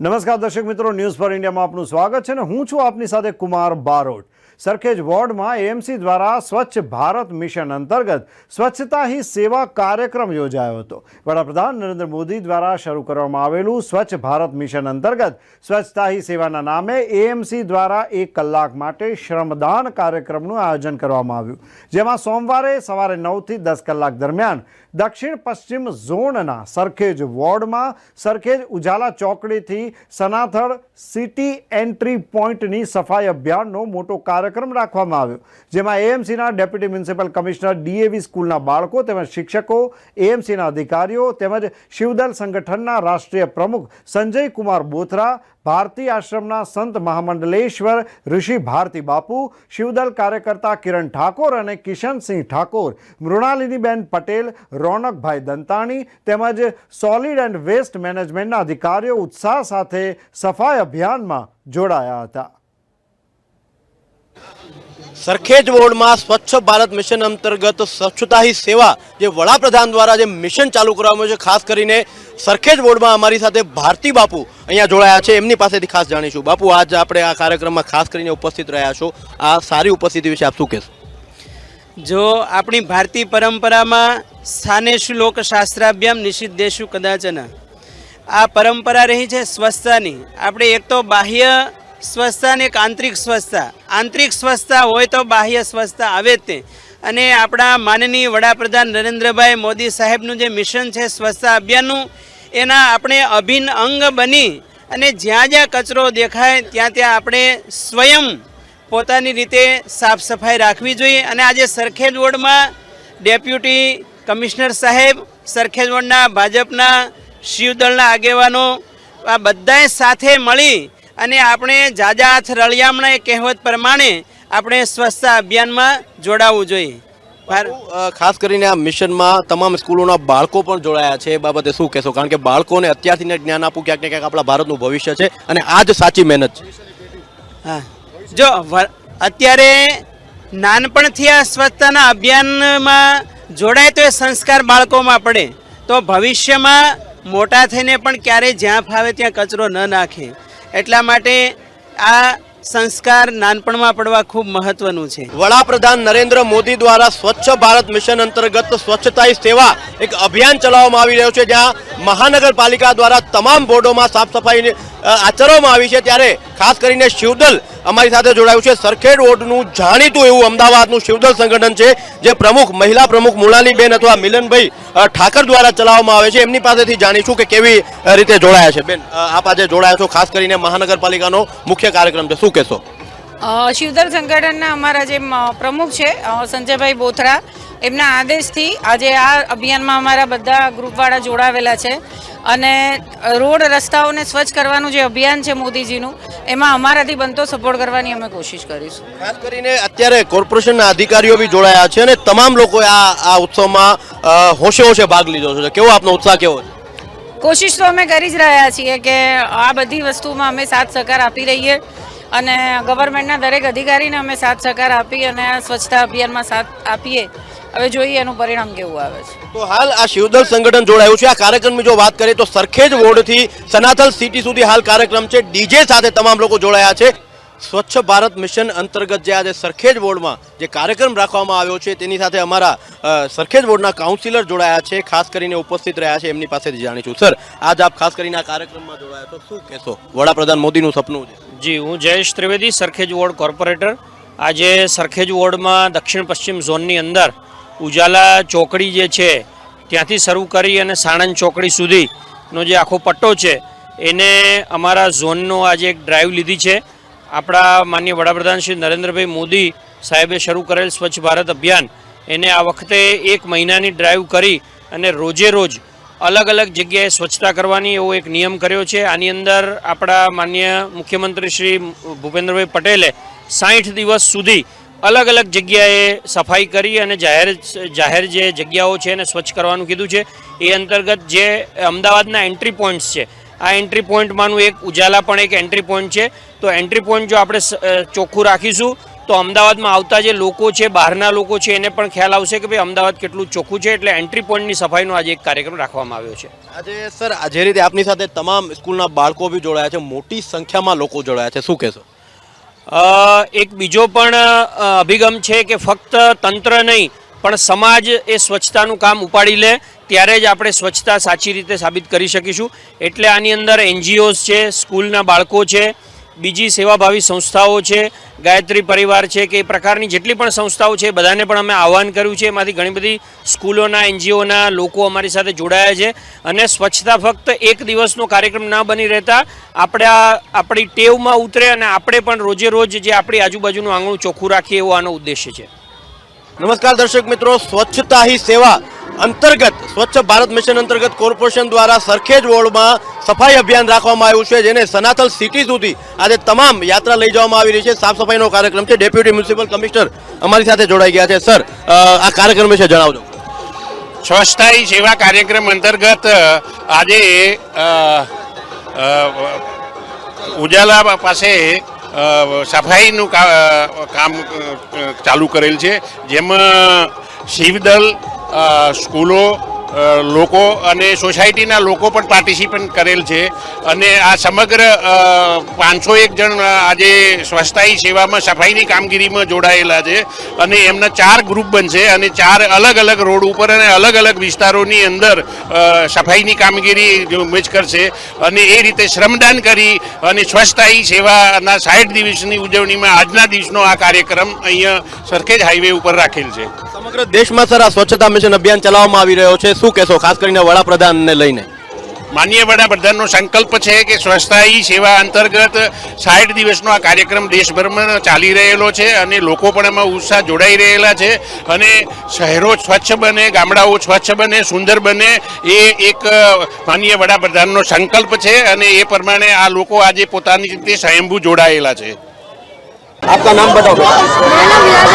નમસ્કાર દર્શક મિત્રો ન્યૂઝ ફોર ઇન્ડિયામાં આપનું સ્વાગત છે અને હું છું આપની સાથે કુમાર બારોટ. સરખેજ વોર્ડમાં એએમસી દ્વારા સ્વચ્છ ભારત મિશન અંતર્ગત સ્વચ્છતા હી સેવા કાર્યક્રમ યોજાયો હતો. વડાપ્રધાન નરેન્દ્ર મોદી દ્વારા શરૂ કરવામાં આવેલું સ્વચ્છ ભારત મિશન અંતર્ગત સ્વચ્છતા હી સેવાના નામે એએમસી દ્વારા એક કલાક માટે શ્રમદાન કાર્યક્રમનું આયોજન કરવામાં આવ્યું. જેમાં સોમવારે સવારે નવથી દસ કલાક દરમિયાન દક્ષિણ પશ્ચિમ ઝોનના સરખેજ વોર્ડમાં સરખેજ ઉજાલા ચોકડીથી સનાથળ સિટી એન્ટ્રી પોઈન્ટની સફાઈ અભિયાનનો મોટો કાર્યક્રમ રાખવામાં આવ્યો, જેમાં એએમસીના ડેપ્યુટી મ્યુનિસિપલ કમિશનર ડીએવી સ્કૂલના બાળકો તેમજ શિક્ષકો, એએમસીના અધિકારીઓ તેમજ શિવદલ સંગઠનના રાષ્ટ્રીય પ્રમુખ સંજય કુમાર બોથરા ભારતી આશ્રમના સંત મહામંડલેશ્વર, ઋષિ ભારતી બાપુ, શિવદલ કાર્યકર્તા કિરણ ઠાકોર અને કિશનસિંહ ઠાકોર, મૃણાલિનીબેન પટેલ, રોનકભાઈ દંતાણી તેમજ સોલિડ એન્ડ વેસ્ટ મેનેજમેન્ટના અધિકારીઓ ઉત્સાહ સાથે સફાઈ અભિયાનમાં જોડાયા હતા. સરખેજ વોર્ડમાં સ્વચ્છ ભારત મિશન અંતર્ગત સ્વચ્છતા હી સેવા જે વડાપ્રધાન દ્વારા જે મિશન ચાલુ કરવામાં છે, ખાસ કરીને સરખેજ વોર્ડમાં અમારી સાથે ભારતી બાપુ અહીંયા જોડાયા છે. એમની પાસેથી ખાસ જાણીશું. બાપુ, આજ આપણે આ કાર્યક્રમમાં ખાસ કરીને ઉપસ્થિત રહ્યા છો. આ સારી ઉપસ્થિતિ વિશે આપ શું કહેશો? જો આપણી ભારતીય પરંપરામાં સ્થાનેશુ લોક શાસ્ત્રાભ્યામ નિષિદ્ધેશુ કદાચના આ પરંપરા રહી છે સ્વચ્છતાની. આપણે એક તો બાહ્ય સ્વચ્છતા અને એક આંતરિક સ્વચ્છતા. આંતરિક સ્વચ્છતા હોય તો બાહ્ય સ્વચ્છતા આવે જ તે. અને આપણા માનનીય વડાપ્રધાન નરેન્દ્રભાઈ મોદી સાહેબનું જે મિશન છે સ્વચ્છતા અભિયાનનું, એના આપણે અભિન્ન અંગ બની અને જ્યાં જ્યાં કચરો દેખાય ત્યાં ત્યાં આપણે સ્વયં પોતાની રીતે સાફ સફાઈ રાખવી જોઈએ. અને આજે સરખેજ વોર્ડમાં ડેપ્યુટી કમિશનર સાહેબ, સરખેજ વોર્ડના ભાજપના શિવદળના આગેવાનો આ બધાએ સાથે મળી અને આપણે જાજા હાથ રળિયામણા એ કહેવત પ્રમાણે આપણે સ્વચ્છતા અભિયાનમાં જોડાવવું જોઈએ. ખાસ કરીને આ મિશનમાં તમામ સ્કૂલોના બાળકો પણ જોડાયા છે એ બાબતે શું કહેશો? કારણ કે બાળકોને અત્યારથી જ્ઞાન આપવું ક્યાંક ને ક્યાંક આપણા ભારતનું ભવિષ્ય છે અને આ જ સાચી મહેનત છે. હા. જો અત્યારે નાનપણથી આ સ્વચ્છતાના અભિયાનમાં જોડાય તો એ સંસ્કાર બાળકોમાં પડે. તો ભવિષ્યમાં મોટા થઈને પણ ક્યારેય જ્યાં ફાવે ત્યાં કચરો ન નાખે. એટલા માટે આ સંસ્કાર નાનપણમાં પડવા ખૂબ મહત્વનું છે. વડાપ્રધાન નરેન્દ્ર મોદી દ્વારા સ્વચ્છ ભારત મિશન અંતર્ગત સ્વચ્છતા સેવા એક અભિયાન ચલાવવામાં આવી રહ્યું છે, જ્યાં મહાનગરપાલિકા દ્વારા તમામ બોર્ડોમાં સાફ સફાઈ આચરવામાં આવી છે. ત્યારે ખાસ કરીને શિવદલ અમારી સાથે જોડાયું છે સરખેડ વોર્ડનું જાણીતું એવું અમદાવાદનું શિવદલ સંગઠન છે, જે પ્રમુખ, મહિલા પ્રમુખ મુલાલીબેન અથવા મિલનભાઈ ઠાકર દ્વારા ચલાવવામાં આવે છે. એમની પાસેથી જાણીશું કે કેવી રીતે જોડાયા છે. બેન આપ આજે જોડાયા છો, ખાસ કરીને મહાનગરપાલિકાનો મુખ્ય કાર્યક્રમ છે. શું કહેશો? શિવદલ સંગઠનના અમારા જે પ્રમુખ છે સંજયભાઈ બોથરા એમના આદેશથી આજે આ અભિયાનમાં અમારા બધા ગ્રુપવાળા જોડાવેલા છે. અને રોડ રસ્તાઓને સ્વચ્છ કરવાનું જે અભિયાન છે મોદીજીનું એમાં અમારાથી બનતો સપોર્ટ કરવાની અમે કોશિશ કરીશું. ખાસ કરીને અત્યારે કોર્પોરેશનના અધિકારીઓ બી જોડાયા છે અને તમામ લોકોએ આ આ ઉત્સવમાં હોશે હોશે ભાગ લીધો છે. કેવો આપનો ઉત્સાહ કેવો છે? કોશિશ તો અમે કરી જ રહ્યા છીએ કે આ બધી વસ્તુમાં અમે સાથ સહકાર આપી રહીએ. અને ગવર્મેન્ટના દરેક અધિકારીને અમે સાથ સહકાર આપી અને સ્વચ્છતા અભિયાનમાં સાથ આપીએ. હવે જોઈએ એનું પરિણામ કેવું આવે છે. તો હાલ આ શિવદલ સંગઠન જોડાયું છે. આ કાર્યક્રમની જો વાત કરીએ તો સરખેજ વોર્ડથી સનાથલ સિટી સુધી હાલ કાર્યક્રમ છે. ડીજે સાથે તમામ લોકો જોડાયા છે. સ્વચ્છ ભારત મિશન અંતર્ગત જે આજે સરખેજ વોર્ડમાં જે કાર્યક્રમ રાખવામાં આવ્યો છે, તેની સાથે અમારા સરખેજ વોર્ડના કાઉન્સિલર જોડાયા છે, ખાસ કરીને ઉપસ્થિત રહ્યા છે, એમની પાસેથી જાણીશું. સર આજ આપ ખાસ કરીને આ કાર્યક્રમમાં જોડાયા તો શું કહેશો? વડાપ્રધાન મોદીનું સપનું છે. જી, હું જયેશ ત્રિવેદી, સરખેજ વોર્ડ કોર્પોરેટર. આજે સરખેજ વોર્ડમાં દક્ષિણ પશ્ચિમ ઝોનની અંદર ઉજાલા ચોકડી જે છે, ત્યાંથી શરૂ કરી અને સાણંદ ચોકડી સુધીનો જે આખો પટ્ટો છે, એને અમારા ઝોનનો આજે એક ડ્રાઈવ લીધી છે. આપણા માન્ય વડાપ્રધાન શ્રી નરેન્દ્રભાઈ મોદી સાહેબે શરૂ કરેલ સ્વચ્છ ભારત અભિયાન, એને આ વખતે એક મહિનાની ડ્રાઈવ કરી અને રોજે રોજ અલગ અલગ જગ્યાએ સ્વચ્છતા કરવાની એવો એક નિયમ કર્યો છે. આની અંદર આપણા માન્ય મુખ્યમંત્રી શ્રી ભૂપેન્દ્રભાઈ પટેલે સાઠ દિવસ સુધી અલગ અલગ જગ્યાએ સફાઈ કરી અને જાહેર જાહેર જે જગ્યાઓ છે એને સ્વચ્છ કરવાનું કીધું છે. એ અંતર્ગત જે અમદાવાદના એન્ટ્રી પોઈન્ટ્સ છે આ એન્ટ્રી પોઈન્ટમાંનું એક ઉજાલા પણ એક એન્ટ્રી પોઈન્ટ છે. તો એન્ટ્રી પોઈન્ટ જો આપણે ચોખ્ખું રાખીશું તો અમદાવાદમાં આવતા જે લોકો છે બહારના લોકો છે એને પણ ખ્યાલ આવશે કે ભાઈ અમદાવાદ કેટલું ચોખ્ખું છે એટલે એન્ટ્રી પોઈન્ટની સફાઈનો આજે એક કાર્યક્રમ રાખવામાં આવ્યો છે. આજે સર આ જે રીતે આપની સાથે તમામ સ્કૂલના બાળકો બી જોડાયા છે મોટી સંખ્યામાં લોકો જોડાયા છે. શું કહેશો? એક બીજો પણ અભિગમ છે કે ફક્ત તંત્ર નહીં પણ સમાજ એ સ્વચ્છતાનું કામ ઉપાડી લે ત્યારે જ આપણે સ્વચ્છતા સાચી રીતે સાબિત કરી શકીશું. એટલે આની અંદર એનજીઓઝ છે, સ્કૂલના બાળકો છે, બીજી સેવાભાવી સંસ્થાઓ છે, ગાયત્રી પરિવાર છે કે એ પ્રકારની જેટલી પણ સંસ્થાઓ છે બધાને પણ અમે આહવાન કર્યું છે. એમાંથી ઘણી બધી સ્કૂલોના, એનજીઓના લોકો અમારી સાથે જોડાયા છે અને સ્વચ્છતા ફક્ત એક દિવસનો કાર્યક્રમ ના બની રહેતા આપણે, આપણી ટેવમાં ઉતરે અને આપણે પણ રોજે રોજ જે આપણી આજુબાજુનું આંગણું ચોખ્ખું રાખીએ એવો આનો ઉદ્દેશ્ય છે. નમસ્કાર દર્શક મિત્રો, સ્વચ્છતા હી સેવા અંતર્ગત સ્વચ્છ ભારત મિશન અંતર્ગત કોર્પોરેશન દ્વારા સરખેજ વોર્ડમાં સફાઈ અભિયાન રાખવામાં આવ્યું છે, જેને સનાતલ સિટી સુધી આજે તમામ યાત્રા લઈ જવામાં આવી રહી છે. સાફ સફાઈનો કાર્યક્રમ છે. ડેપ્યુટી મ્યુનિસિપલ કમિશનર અમારી સાથે જોડાઈ ગયા છે. સર આ કાર્યક્રમ વિશે જણાવજો. સ્વચ્છતાઈ સેવા કાર્યક્રમ અંતર્ગત આજે ઉજાલા પાસે સફાઈનું કામ ચાલુ કરેલ છે. જેમાં શિવદલ સ્કૂલો લોકો અને સોસાયટીના લોકો પણ પાર્ટિસિપેટ કરેલ છે. અને આ સમગ્ર પાંચસો એક જણ આજે સ્વચ્છતા સેવામાં સફાઈની કામગીરીમાં જોડાયેલા છે અને એમના ચાર ગ્રુપ બનશે અને ચાર અલગ અલગ રોડ ઉપર અને અલગ અલગ વિસ્તારોની અંદર સફાઈની કામગીરી મેચ કરશે. અને એ રીતે શ્રમદાન કરી અને સ્વચ્છતા સેવાના સાઠ દિવસની ઉજવણીમાં આજના દિવસનો આ કાર્યક્રમ અહીંયા સરખેજ હાઈવે ઉપર રાખેલ છે. સમગ્ર દેશમાં સર આ સ્વચ્છતા મિશન અભિયાન ચલાવવામાં આવી રહ્યો છે. શું કહેશો? ખાસ કરીને વડાપ્રધાનને લઈને. માનીય વડાપ્રધાનનો સંકલ્પ છે કે સ્વચ્છતા સેવા અંતર્ગત સાઠ દિવસનો આ કાર્યક્રમ દેશભરમાં ચાલી રહેલો છે અને લોકો પણ એમાં ઉત્સાહ જોડાઈ રહેલા છે અને શહેરો સ્વચ્છ બને ગામડાઓ સ્વચ્છ બને સુંદર બને એ એક માનીય વડાપ્રધાનનો સંકલ્પ છે અને એ પ્રમાણે આ લોકો આજે પોતાની રીતે સ્વયંભૂ જોડાયેલા છે. આપકા નામ બતાવો.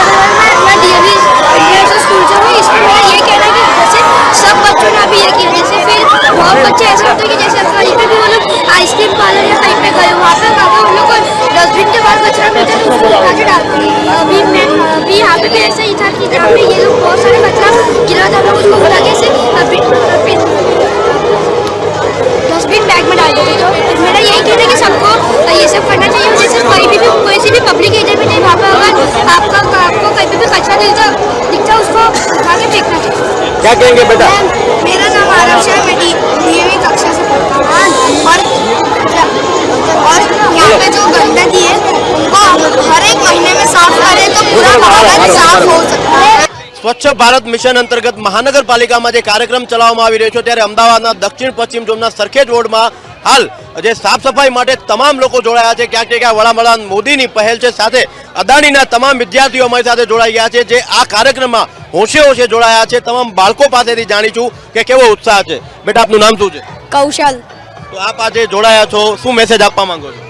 कचरा दिखता उसको। उठा के फेंकना चाहिए क्या कहेंगे बेटा? मेरा नाम आरव है मैं डीएवी कक्षा से पढ़ता हूँ। और और यहाँ पे जो गंदगी है उनको हर एक महीने में साफ़ करें तो पूरा माहौल साफ़ हो सकता है। સ્વચ્છ ભારત મિશન અંતર્ગત મહાનગરપાલિકામાં જે કાર્યક્રમ ચલાવવામાં આવી રહ્યો છે ત્યારે અમદાવાદના દક્ષિણ પશ્ચિમ ઝોનના સરખેજ વોર્ડમાં હાલ જે સાફ સફાઈ માટે તમામ લોકો જોડાયા છે. ક્યાંક ને ક્યાંક વડાપ્રધાન મોદીની પહેલ છે. સાથે અદાણીના તમામ વિદ્યાર્થીઓ અમારી સાથે જોડાઈ ગયા છે. જે આ કાર્યક્રમમાં હોંશે હોંશે જોડાયા છે. તમામ બાળકો પાસેથી જાણીશું કે કેવો ઉત્સાહ છે. બેટા આપનું નામ શું છે? કૌશલ. તો આપ આજે જોડાયા છો. શું મેસેજ આપવા માંગો છો?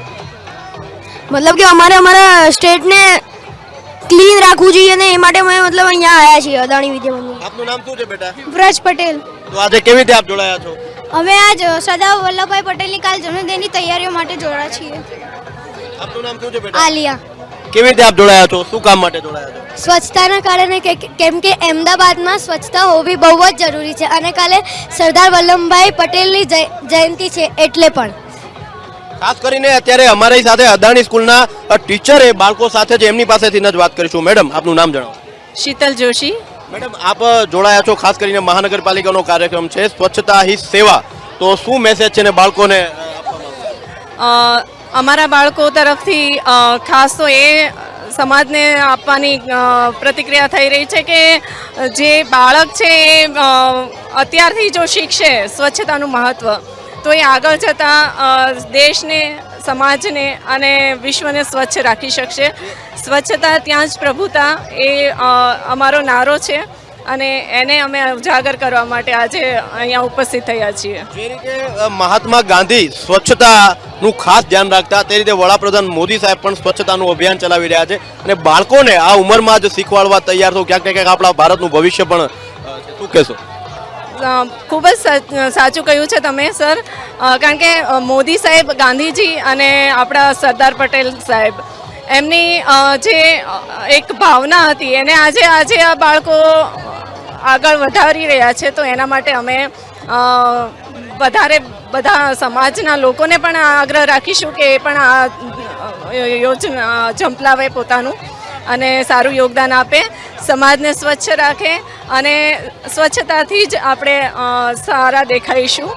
મતલબ કે અમારે અમારા સ્ટેટને ક્લીન રાખવું જોઈએ ને એ માટે અમે મતલબ અહીંયા આવ્યા છીએ અદાણી વિદ્યા મંદિર આપનું નામ શું છે બેટા? વ્રજ પટેલ. તો આજે કેવી રીતે આપ જોડાયા છો? અમે આજ સરદાર વલ્લભભાઈ પટેલની કાલ જન્મદિનની તૈયારીઓ માટે જોડાયા છીએ. આપનું નામ શું છે બેટા? આલિયા. કેવી રીતે આપ જોડાયા છો? શું કામ માટે જોડાયા છો? સ્વચ્છતાના કારણે કે- કેમ કે અમદાવાદમાં સ્વચ્છતા હોવી બહુ જ જરૂરી છે અને કાલે સરદાર વલ્લભભાઈ પટેલની જયંતિ છે એટલે પણ. ખાસ કરીને અત્યારે અમારી સાથે અદાણી સ્કૂલના ટીચર એ બાળકો સાથે જે એમની પાસેથી જ વાત કરીશું. મેડમ આપનું નામ જણાવો. શીતલ જોશી. મેડમ આપ જોડાયા છો ખાસ કરીને મહાનગરપાલિકાનો કાર્યક્રમ છે સ્વચ્છતા હી સેવા. તો શું મેસેજ છે ને બાળકોને અમારા બાળકો તરફથી ખાસ તો એ સમાજને આપવાની પ્રતિક્રિયા થઈ રહી છે કે જે બાળક છે એ અત્યારથી જો શીખશે સ્વચ્છતાનું મહત્ત્વ તો એ આગળ જતાં દેશને, સમાજને અને વિશ્વને સ્વચ્છ રાખી શકશે. સ્વચ્છતા ત્યાં જ પ્રભુતા એ અમારો નારો છે અને એને અમે ઉજાગર કરવા માટે આજે અહીંયા ઉપસ્થિત થયા છીએ. જે રીતે મહાત્મા ગાંધી સ્વચ્છતાનું ખાસ ધ્યાન રાખતા, તે રીતે વડાપ્રધાન મોદી સાહેબ પણ સ્વચ્છતાનું અભિયાન ચલાવી રહ્યા છે અને બાળકોને આ ઉંમરમાં જ શીખવાડવા તૈયાર છો ક્યાંક ક્યાંક આપણા ભારતનું ભવિષ્ય પણ શું કહેશો? ખૂબ જ સાચું કહ્યું છે તમે, સર. કારણ કે મોદી સાહેબ, ગાંધીજી અને આપણા સરદાર પટેલ સાહેબ, એમની જે એક ભાવના હતી, એને આજે આજે આ બાળકો આગળ વધારી રહ્યા છે, તો એના માટે અમે વધારે બધા સમાજના લોકોને પણ આગ્રહ રાખીશું કે એ પણ આ યોજના ઝંપલાવે પોતાનું. અને સારું યોગદાન આપે. સમાજને સ્વચ્છ રાખે અને સ્વચ્છતાથી જ આપણે સારા દેખાઈશું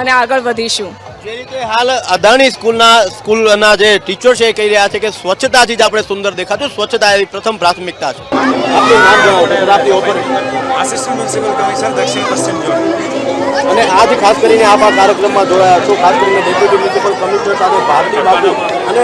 અને આગળ વધીશું. જે રીતે હાલ અદાણી સ્કૂલના સ્કૂલના જે ટીચર છે એ કહી રહ્યા છે કે સ્વચ્છતાથી જ આપણે સુંદર દેખાતું. સ્વચ્છતા એ પ્રથમ પ્રાથમિકતા છે. આપનું નામ જણાવો સર, આપની ઓપરેશન આસિસ્ટન્ટ મ્યુનિસિપલ કમિશનર દક્ષિણ પશ્ચિમ અને આજ ખાસ કરીને આવા આ કાર્યક્રમમાં જોડાયા છો. ખાસ કરીને ડેપ્યુટી મ્યુનિસિપલ કમિશનર સાથે ભારતીય બાબુ અને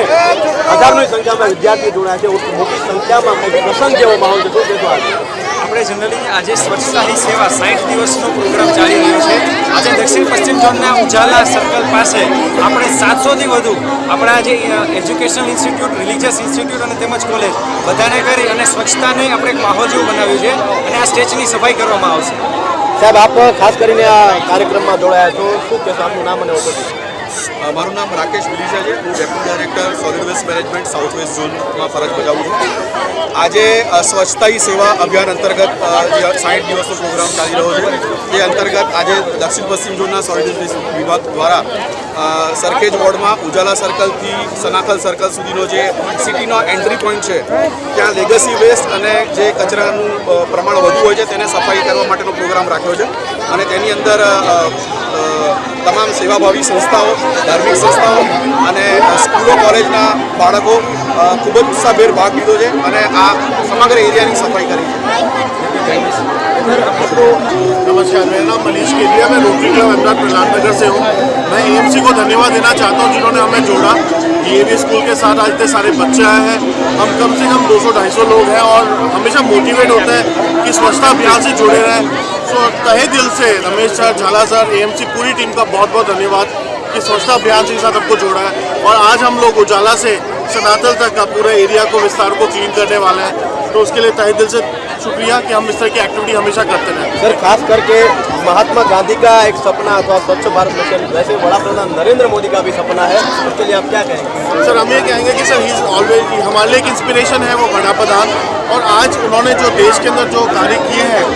હજારોની સંખ્યામાં વિદ્યાર્થીઓ જોડાયા છે. મોટી સંખ્યામાં કંઈક પ્રસંગ જેવો માહોલ છે. શું કહેતો આપણે જનરલી આજે સ્વચ્છતા હી સેવા સાઠ દિવસનો પ્રોગ્રામ ચાલી રહ્યો છે. આજે દક્ષિણ પશ્ચિમ ઝોનના ઉજાલા સર્કલ પાસે આપણે સાતસોથી વધુ આપણા જે એજ્યુકેશનલ ઇન્સ્ટિટ્યૂટ રિલિજિયસ ઇન્સ્ટિટ્યૂટ અને તેમજ કોલેજ બધાને કરી અને સ્વચ્છતાને આપણે એક માહોલ જેવું બનાવ્યું છે અને આ સ્ટેજની સફાઈ કરવામાં આવશે. સાહેબ આપ ખાસ કરીને આ કાર્યક્રમમાં જોડાયા છો. શું કહેશો આપનું નામ અને અ, મારું નામ રાકેશ વિલીજા છે. હું deputy director solid waste management south west ઝોનમાં ફરજ બજાવું છું. આજે સ્વચ્છતા સેવા અભિયાન અંતર્ગત જે સાઠ દિવસનો પ્રોગ્રામ ચાલી રહ્યો છે તે અંતર્ગત આજે દક્ષિણ પશ્ચિમ ઝોનના સોલિડ વેસ્ટ વિભાગ દ્વારા સરખેજ વોર્ડમાં ઉજાલા સર્કલથી સનાખલ સર્કલ સુધીનો જે સિટીનો એન્ટ્રી પોઈન્ટ છે, ત્યાં લેગસી વેસ્ટ અને જે કચરાનું પ્રમાણ વધુ હોય છે, તેને સફાઈ કરવા માટેનો પ્રોગ્રામ રાખ્યો છે. અને તેની અંદર તમામ સેવાભાવી સંસ્થાઓ ધાર્મિક સંસ્થાઓ અને સ્કૂલો કોલેજના બાળકો અ, ખૂબ જ ઉત્સાહભેર ભાગ લીધો છે અને આ સમગ્ર એરિયાની સફાઈ કરી છે नमस्कार मेरा नाम मनीष केलिया मैं रोटरी क्लब अहमदाबाद प्रहलाद नगर से हूँ मैं एएमसी को धन्यवाद देना चाहता हूँ जिन्होंने हमें जोड़ा डीएवी स्कूल के साथ आज इतने सारे बच्चे आए हैं हम कम से कम 200-250 लोग हैं और हमेशा मोटिवेट होते हैं कि स्वच्छता अभियान से जुड़े रहें सो तहे दिल से Ramesh sir, Jhala sir AMC पूरी टीम का बहुत बहुत धन्यवाद कि स्वच्छता अभियान से साथ हमको जोड़ा है। और आज हम लोग उजाला से सनातल तक का पूरे एरिया को, विस्तार को क्लीन करने वाले हैं। तो उसके लिए तहे दिल से शुक्रिया कि हम इस तरह की एक्टिविटी हमेशा करते रहें। सर, खास करके महात्मा गांधी का एक सपना अथवा स्वच्छ भारत मिशन, वैसे बड़ा प्रधान नरेंद्र मोदी का भी सपना है। उसके लिए आप क्या कहेंगे? सर, हम ये कहेंगे कि सर ही ऑलवेज हमारे लिए एक इंस्पिरेशन है वो बड़ा प्रधान। और आज उन्होंने जो देश के अंदर जो कार्य किए हैं,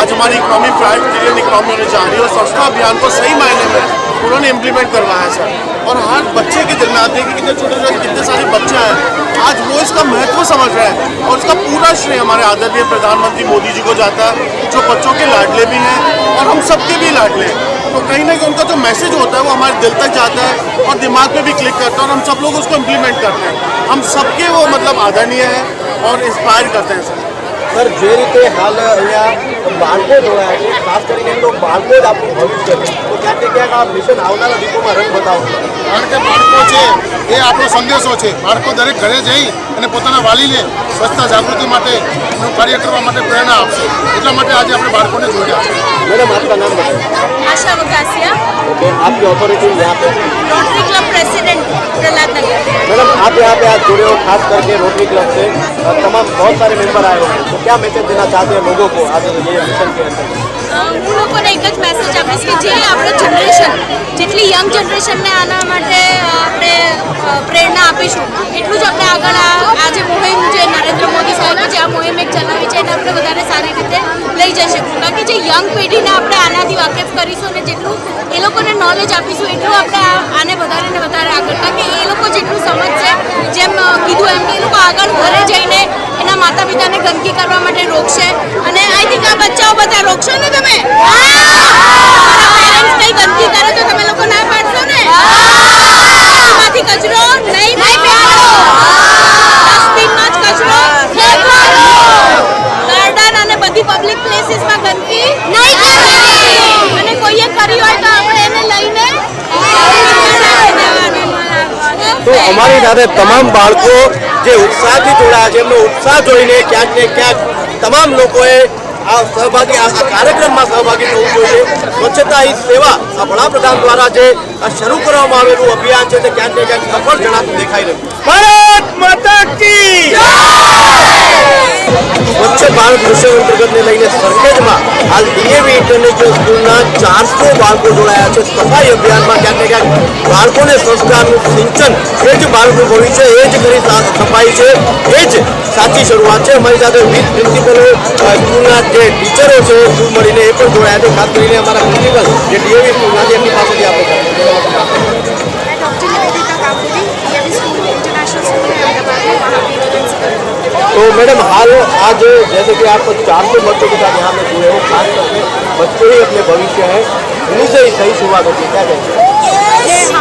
आज हमारी इकोनॉमी फाइव ट्रिलियन इकोनॉमी होने जा रही है और स्वच्छता अभियान को सही मायने में उन्होंने इम्प्लीमेंट करवाया है, सर। और हर बच्चे के दिल में आते हैं कि कितने छोटे छोटे, कितने सारे बच्चे हैं। आज वो इसका महत्व समझ रहे हैं और इसका पूरा श्रेय हमारे आदरणीय प्रधानमंत्री मोदी जी को जाता है, जो बच्चों के लाडले भी हैं। और हम सबके भी लाडले हैं तो कहीं ना कहीं उनका जो मैसेज होता है वो हमारे दिल तक जाता है और दिमाग पे भी क्लिक करता है और हम सब लोग उसको इम्प्लीमेंट करते हैं हम सबके वो मतलब आदरणीय हैं और इंस्पायर करते हैं सर સર જે રીતે હાલ અહીંયા બાળકો જોડાયા છે ખાસ કરીને એમનો બાળકો જ આપણું ભવિષ્ય છે તો ક્યાંક ને ક્યાંક આ મિશન આવનારા દિવસોમાં રંગ બતાવો કારણ કે બાળકો છે એ આપણો સંદેશો છે બાળકો દરેક ઘરે જઈ અને પોતાના વાલીને સ્વચ્છતા જાગૃતિ માટે એનું કાર્ય કરવા માટે પ્રેરણા આપશે એટલા માટે આજે આપણે બાળકોને જોડ્યા છે मैडम आपका नाम बताइए आशा वकासिया ओके आपकी अथॉरिटी यहाँ पे Rotary Club president Prahlad Nagar madam आप यहाँ पे आज जुड़े हो खास करके रोटरी क्लब से और तमाम बहुत सारे मेंबर आए हो तो क्या मैसेज देना चाहते हैं लोगों को आज ये मिशन के अंदर હું લોકોને એક જ મેસેજ આપીશ કે જે આપણે જનરેશન જેટલી યંગ જનરેશનને આના માટે આપણે પ્રેરણા આપીશું, એટલું જ આપણે આગળ આ જે મુહિમ જે નરેન્દ્ર મોદી સાહેબે જે આ મુહિમ એક ચલાવી છે એને આપણે વધારે સારી રીતે લઈ જઈ શકીશું. કારણ કે જે યંગ પેઢીને આપણે વાકેફ કરીશું અને જેટલું એ લોકોને નોલેજ આપીશું, એટલું આપણે આને વધારે ને વધારે આગળ. કારણ એ લોકો જેટલું સમજશે જેમ કીધું એમ કે એ લોકો આગળ ઘરે જઈને એના માતા પિતાને ગંદકી કરવા માટે રોકશે. અને આઈ થિંક આ બચ્ચાઓ બધા રોકશો ને તમે? કઈ ગંદકી કરે તો તમે લોકો ના પાડશો ને? માંથી કચરો નહીં ડસ્ટબિનમાં જ કચરો ફેંકવાનો. બધી પબ્લિક પ્લેસીસમાં ગંદકી નહીં કરવાની. અને કોઈએ કરી હોય તો આપણે એને લઈને તો અમારી સાથે તમામ બાળકો જે ઉત્સાહથી જોડાયા છે એમનો ઉત્સાહ જોઈને ક્યાંક ને ક્યાંક તમામ લોકોએ આ સહભાગી આ કાર્યક્રમમાં સહભાગી થવું જોઈએ. સ્વચ્છતા હિત સેવા આ વડાપ્રધાન દ્વારા જે શરૂ કરવામાં આવેલું અભિયાન છે તે ક્યાંક ને ક્યાંક સફળ જણાતું દેખાઈ રહ્યું ભારત માતા કી સ્વચ્છ ભારત મિશન અંતર્ગતને લઈને સરખેજમાં હાલ ડીએવી ઇન્ટરનેશનલ સ્કૂલના ચારસો બાળકો જોડાયા છે. સફાઈ અભિયાનમાં ક્યાંક ને ક્યાંક બાળકોને સંસ્કારનું સિંચન એ જ બાળકનું ભવિષ્ય એ જ ખરી સા- સફાઈ છે એ જ સાચી શરૂઆત છે અમારી સાથે વીસ પ્રિન્સિપલો અ, સ્કૂલના જે ટીચરો છે સ્કૂલ મળીને એ પણ જોડાયા છે ખાસ કરીને અમારા પ્રિન્સિપલ જે ડીએવી સ્કૂલના છે એમની પાસેથી આપણે मैं doctor Nivedita Kakori DAV school international school है अहमदाबाद में वहाँ की प्रिंसिपल तो मैडम हाल आज जैसे कि आप चार सौ बच्चों के साथ यहाँ पे जुड़े हो खास करके बच्चे ही अपने भविष्य हैं उन्हीं से ही सही शुरुआत होती है क्या कहते हैं ये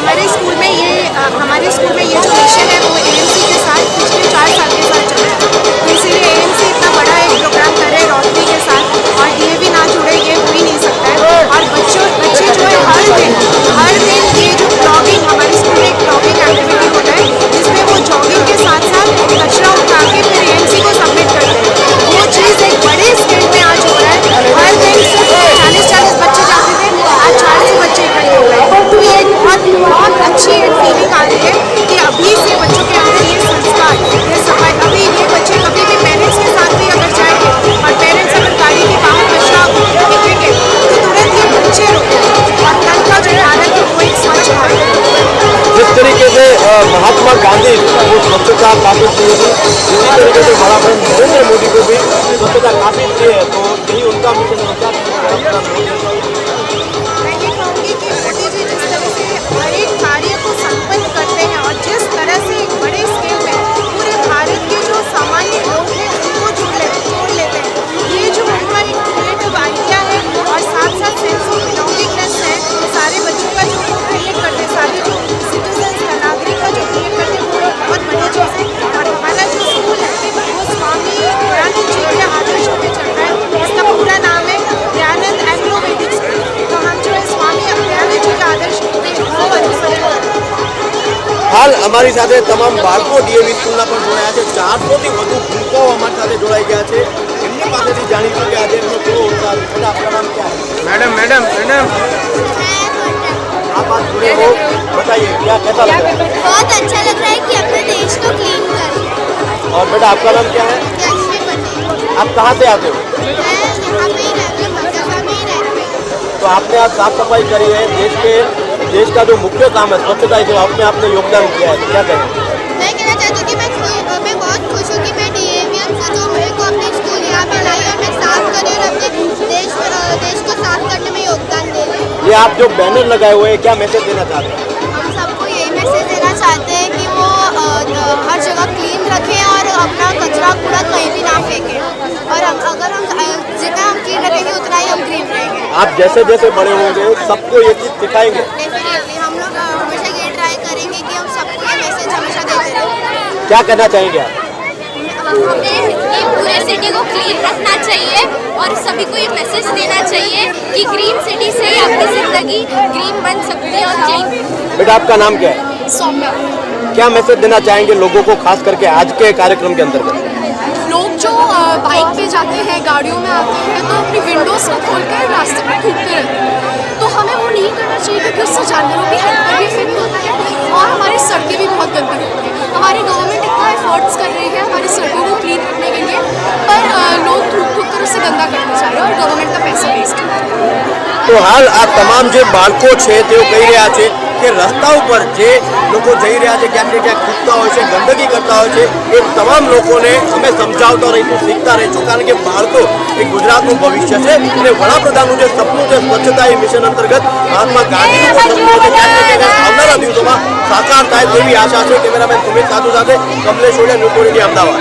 हमारे स्कूल में ये अ, हमारे स्कूल में ये जो मिशन है वो एएमसी के साथ पिछले चार साल के साथ चल रहा है तो इसीलिए एएमसी इतना बड़ा एक प्रोग्राम कर रहे हैं रोटरी के साथ और तरीके से अ, महात्मा गांधी वो स्वच्छता काफी प्रिय थी इसी तरीके से बड़ा बहन नरेंद्र मोदी को भी स्वच्छता काफी प्रिय है तो यही उनका मिशन है અમારી સાથે તમામ બાળકો ડીએવી સ્કૂલના પણ જોડાયા છે ચારસોથી વધુ ભૂલકાઓ અમારી સાથે જોડાઈ ગયા છે એમની પાસેથી જાણીશું કે આજે એમનો કેવો ઉત્સાહ છે બેટા, આપકા નામ क्या है મેડમ મેડમ મેડમ आप आज जुड़े हो बताइए क्या कैसा लग रहा है बहुत अच्छा लग रहा है कि अपने देश को क्लीन कर और बेटा आपका नाम क्या है लक्ष्मी पटेल आप कहाँ से आते हो मैं यहाँ पे ही रहती हूँ बच्चा में ही रहती हूँ तो आपने आज साफ सफाई करी है देश के देश का जो मुख्य काम है स्वच्छता है उसमें आपने आपने योगदान किया है तो क्या कहेंगे मैं कहना चाहती हूँ कि मैं मैं बहुत खुश हूँ कि मैं डीएवीएम जो मेरे को अपने स्कूल यहाँ पे लाई और मैं साफ़ कर और अपने देश देश को साफ़ करने में योगदान दे रही हूँ। ये आप जो बैनर लगाए हुए हैं क्या मैसेज देना चाहते हैं? हम सबको यही मैसेज देना चाहते हैं कि वो हर जगह क्लीन रखें और अपना कचरा कूड़ा कहीं भी ना फेंकें। और हम अगर हम जितना हम क्लीन रखेंगे उतना ही हम ग्रीन रहेंगे। आप जैसे जैसे बड़े होंगे सबको ये चीज़ सिखाएँगे डेफिनेटली हम लोग अ, हमेशा ये ट्राई करेंगे कि हम सबको ये मैसेज हमेशा देते रहें क्या कहना चाहेंगे आप? हमें पूरे सिटी को क्लीन रखना चाहिए और सभी को ये मैसेज देना चाहिए कि ग्रीन सिटी से आपकी ज़िंदगी ग्रीन बन सकती है और जय बेटा आपका नाम क्या है? सौम्या। क्या मैसेज देना चाहेंगे लोगों को खास करके आज के कार्यक्रम के अंतर्गत? लोग जो बाइक पे जाते हैं गाड़ियों में आते हैं तो अपनी विंडोज़ को खोल कर रास्ते पर थूकते रहते हैं। तो हमें वो नहीं करना चाहिए क्योंकि उससे जानवरों की हेल्थ पर भी इफ़ेक्ट होता है। और हमारी सड़कें भी बहुत गंदी होती हैं हमारी गवर्नमेंट इतना एफर्ट्स कर रही है हमारी सड़कों को क्लीन रखने के लिए पर अ, लोग थूक थूक कर उसे गंदा करना चाह रहे हैं और गवर्नमेंट का पैसा वेस्ट कर रही है તો હાલ આ તમામ જે બાળકો છે, તેઓ કહી રહ્યા છે કે રસ્તા ઉપર જે લોકો જઈ રહ્યા છે, ક્યાંક ને ક્યાંક થૂકતા હોય છે, ગંદકી કરતા હોય છે, એ તમામ લોકોને અમે સમજાવતા રહીશું, શીખતા રહીશું, કારણ કે બાળકો એ ગુજરાતનું ભવિષ્ય છે અને વડાપ્રધાનનું જે સપનું છે સ્વચ્છતા એ મિશન અંતર્ગત મહાત્મા ગાંધીનું સપનું છે, ક્યાંક ને ક્યાંક આવનારા દિવસોમાં સાકાર થાય તેવી આશા છે. કેમેરામેન સુમિત સાધુ સાથે કમલેશ ઓડિયા, ન્યૂઝ અમદાવાદ.